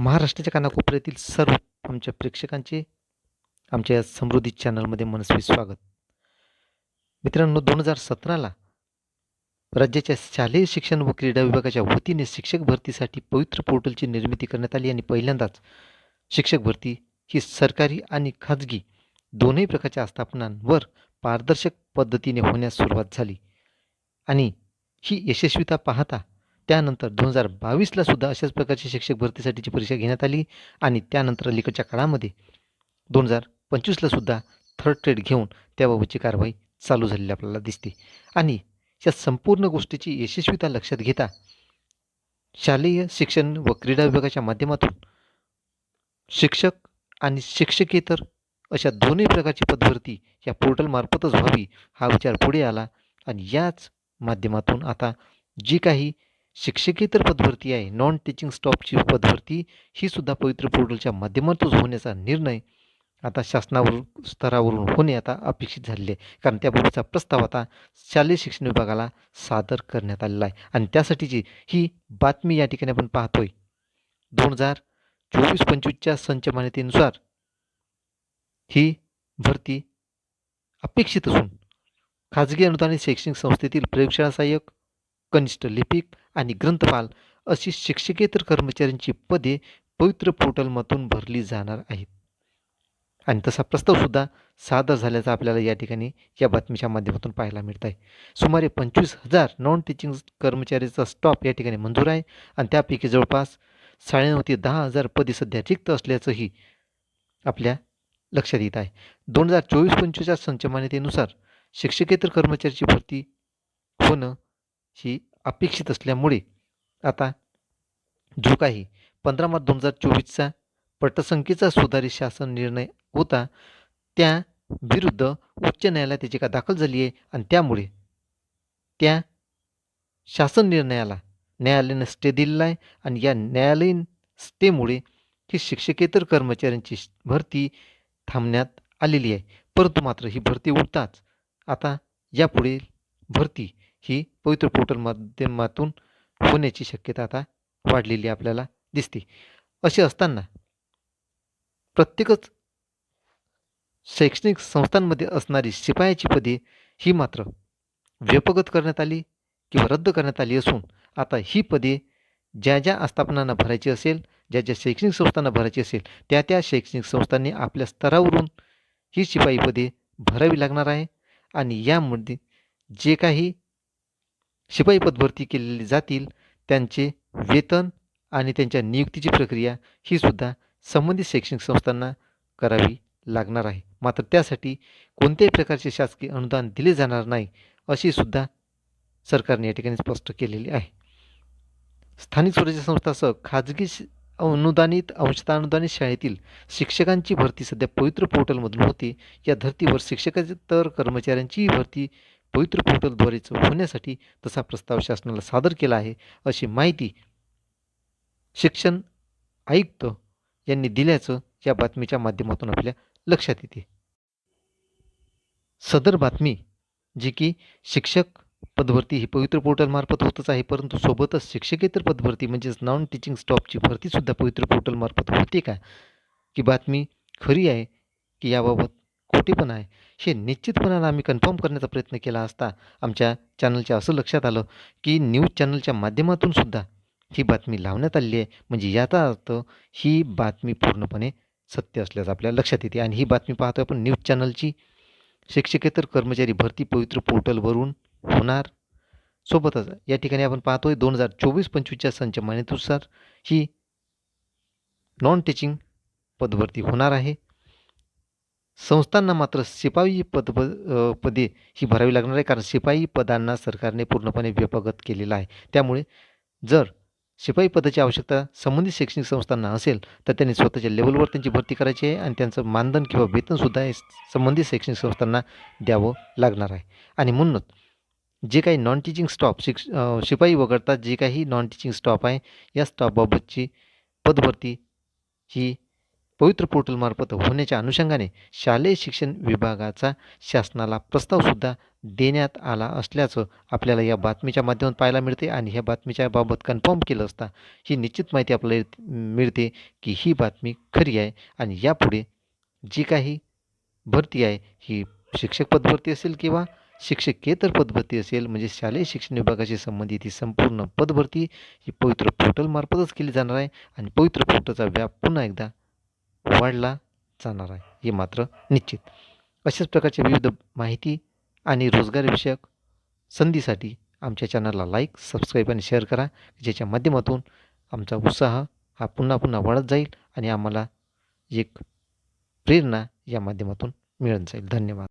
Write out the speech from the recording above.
महाराष्ट्राच्या कानाकोपऱ्यातील सर्व आमच्या प्रेक्षकांचे आमच्या या समृद्धी चॅनलमध्ये मनस्वी स्वागत. मित्रांनो दोन हजार सतराला राज्याच्या शालेय शिक्षण व क्रीडा विभागाच्या वतीने शिक्षक भरतीसाठी पवित्र पोर्टलची निर्मिती करण्यात आली आणि पहिल्यांदाच शिक्षक भरती ही सरकारी आणि खाजगी दोन्ही प्रकारच्या आस्थापनांवर पारदर्शक पद्धतीने होण्यास सुरुवात झाली. आणि ही यशस्वीता पाहता त्यानंतर दोन हजार बावीसला सुद्धा अशाच प्रकारची शिक्षक भरतीसाठीची परीक्षा घेण्यात आली आणि त्यानंतर अलीकडच्या काळामध्ये दोन हजार पंचवीसला सुद्धा थर्ड ट्रेड घेऊन त्याबाबतची कारवाई चालू झालेली आपल्याला दिसते. आणि या संपूर्ण गोष्टीची यशस्वीता लक्षात घेता शालेय शिक्षण व क्रीडा विभागाच्या माध्यमातून शिक्षक आणि शिक्षकेतर अशा दोन्ही प्रकारची पदभरती या पोर्टलमार्फतच व्हावी हा विचार पुढे आला आणि याच माध्यमातून आता जी काही शिक्षकेतर पदभरती आहे. नॉन टीचिंग स्टॉपची पदभरती ही सुद्धा पवित्र पोर्टलच्या माध्यमातून होण्याचा निर्णय आता शासनावर स्तरावरून होणे आता अपेक्षित झालेले आहे. कारण त्याबाबतचा प्रस्ताव आता शालेय शिक्षण विभागाला सादर करण्यात आलेला आहे. आणि त्यासाठीची ही बातमी या ठिकाणी आपण पाहतोय दोन हजार चोवीस पंचवीसच्या संच मान्यतेनुसार ही भरती अपेक्षित असून खाजगी अनुदानित शैक्षणिक संस्थेतील प्रयोगशाळा सहाय्यक कनिष्ठ लिपिक आणि ग्रंथपाल अशी शिक्षकेतर कर्मचाऱ्यांची पदे पवित्र पोर्टलमधून भरली जाणार आहेत. आणि तसा प्रस्तावसुद्धा सादर झाल्याचा आपल्याला या ठिकाणी या बातमीच्या माध्यमातून पाहायला मिळत आहे सुमारे पंचवीस हजार नॉन टीचिंग कर्मचारीचा स्टॉप या ठिकाणी मंजूर आहे आणि त्यापैकी जवळपास साडेनऊ ते दहा हजार पदे सध्या रिक्त असल्याचंही आपल्या लक्षात येत आहे. दोन हजार चोवीस पंचवीसच्या संचमान्यतेनुसार शिक्षकेतर कर्मचाऱ्याची भरती होणं ही अपेक्षित असल्यामुळे आता जो काही पंधरा मार्च दोन हजार चोवीसचा पटसंख्येचा सुधारित शासन निर्णय होता त्या विरुद्ध उच्च न्यायालयात याचिका दाखल झाली आहे आणि त्यामुळे त्या शासन निर्णयाला न्यायालयानं स्टे दिलेला आहे आणि या न्यायालयीन स्टेमुळे ही शिक्षकेतर कर्मचाऱ्यांची भरती थांबण्यात आलेली आहे. परंतु मात्र ही भरती उठताच आता यापुढे भरती ही पवित्र पोर्टल माध्यमातून होण्याची शक्यता आता वाढलेली आपल्याला दिसते. असे असताना प्रत्येकच शैक्षणिक संस्थांमध्ये असणारी शिपायाची पदे ही मात्र व्यपगत करण्यात आली किंवा रद्द करण्यात आली असून आता ही पदे ज्या ज्या आस्थापनांना भरायची असेल ज्या ज्या शैक्षणिक संस्थांना भरायची असेल त्या त्या शैक्षणिक संस्थांनी आपल्या स्तरावरून ही शिपाई पदे भरावी लागणार आहे. आणि यामध्ये जे काही शिपाई पदभरती केलेली जातील त्यांचे वेतन आणि त्यांच्या नियुक्तीची प्रक्रिया ही सुद्धा संबंधित शैक्षणिक संस्थांना करावी लागणार आहे. मात्र त्यासाठी कोणत्याही प्रकारचे शासकीय अनुदान दिले जाणार नाही अशी सुद्धा सरकारने या ठिकाणी स्पष्ट केलेली आहे. स्थानिक स्वराज्य संस्थासह खाजगी अनुदानित अंशतः अनुदानित शाळेतील शिक्षकांची भरती सध्या पवित्र पोर्टलमधून होते. या धर्तीवर शिक्षकेतर कर्मचाऱ्यांचीही भरती पवित्र पोर्टलद्वारेच होण्यासाठी तसा प्रस्ताव शासनाला सादर केला आहे अशी माहिती शिक्षण आयुक्त यांनी दिल्याचं या बातमीच्या माध्यमातून आपल्या लक्षात येते. सदर बातमी जी की शिक्षक पदभरती ही पवित्र पोर्टलमार्फत होतच आहे परंतु सोबतच शिक्षकेतर पदभरती म्हणजेच नॉन टीचिंग स्टॉपची भरतीसुद्धा पवित्र पोर्टलमार्फत होते का? की बातमी खरी आहे की याबाबत खोटी पण आहे. हे निश्चितपणानं आम्ही कन्फर्म करण्याचा प्रयत्न केला असता आमच्या चॅनलच्या असं लक्षात आलं की न्यूज चॅनलच्या माध्यमातून सुद्धा ही बातमी लावण्यात आलेली आहे. म्हणजे याचा अर्थ ही बातमी पूर्णपणे सत्य असल्याचं आपल्या लक्षात येते. आणि ही बातमी पाहतो आपण न्यूज चॅनलची शिक्षकेतर कर्मचारी भरती पवित्र पोर्टलवरून होणार. सोबतच या ठिकाणी आपण पाहतोय दोन हजार चोवीस पंचवीसच्या संच मान्यतेनुसार ही नॉन टीचिंग पदभरती होणार आहे. संस्थांना मात्र शिपाई पद पदे ही भरावी लागणार आहे. कारण शिपाई पदांना सरकारने पूर्णपणे व्यपगत केलेला आहे. त्यामुळे जर शिपाई पदाची आवश्यकता संबंधित शैक्षणिक संस्थांना असेल तर त्यांनी स्वतःच्या लेवलवर त्यांची भरती करायची आहे आणि त्यांचं मानधन किंवा वेतनसुद्धा हे संबंधित शैक्षणिक संस्थांना द्यावं लागणार आहे. आणि म्हणूनच जे काही नॉन टीचिंग स्टॉप शिक्ष शिपाई वगळता जे काही नॉन टीचिंग स्टॉप आहे या स्टॉपबाबतची पदभरती ही पवित्र पोर्टलमार्फत होण्याच्या अनुषंगाने शालेय शिक्षण विभागाचा शासनाला प्रस्तावसुद्धा देण्यात आला असल्याचं आपल्याला या बातमीच्या माध्यमातून पाहायला मिळते आणि ह्या बातमीच्या बाबत कन्फर्म केलं असता ही निश्चित माहिती आपल्याला मिळते की ही बातमी खरी आहे आणि यापुढे जी काही भरती आहे ही शिक्षक पदभरती असेल किंवा शिक्षकेतर पदभरती असेल म्हणजे शालेय शिक्षण विभागाशी संबंधित ही संपूर्ण पदभरती ही पवित्र पोर्टलमार्फतच केली जाणार आहे आणि पवित्र पोर्टलचा व्याप पुन्हा एकदा वाढला जाणार आहे हे मात्र निश्चित. अशाच प्रकारच्या विविध माहिती आणि रोजगारविषयक संधीसाठी आमच्या चॅनलला लाईक सबस्क्राईब आणि शेअर करा ज्याच्या माध्यमातून आमचा उत्साह हा पुन्हा पुन्हा वाढत जाईल आणि आम्हाला एक प्रेरणा या माध्यमातून मिळत जाईल. धन्यवाद.